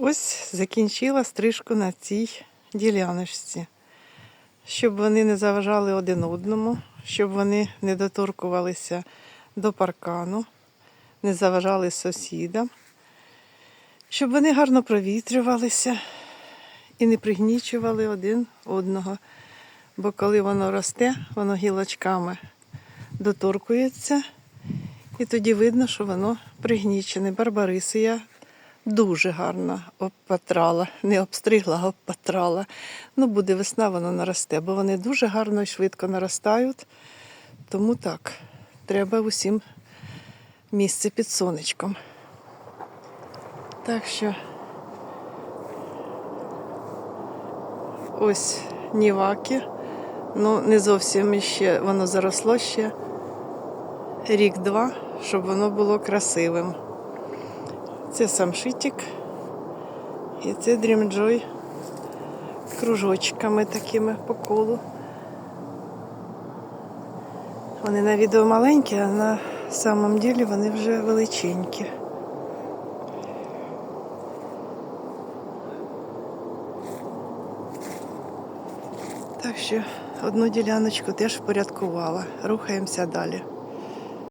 Ось закінчила стрижку на цій діляночці, щоб вони не заважали один одному, щоб вони не доторкувалися до паркану, не заважали сусідам, щоб вони гарно провітрювалися і не пригнічували один одного. Бо коли воно росте, воно гілочками доторкується, і тоді видно, що воно пригнічене. Барбариси я дуже гарно обпатрала. Не обстригла, а обпатрала. Ну, буде весна, воно наросте, бо вони дуже гарно і швидко наростають. Тому так, треба усім місце під сонечком. Так що ось ніваки. Ну, не зовсім ще воно заросло ще рік-два, щоб воно було красивим. Це самшитик і це дрімджой кружочками такими по колу. Вони на відео маленькі, а на самом ділі вони вже величенькі. Так що одну діляночку теж впорядкувала. Рухаємося далі.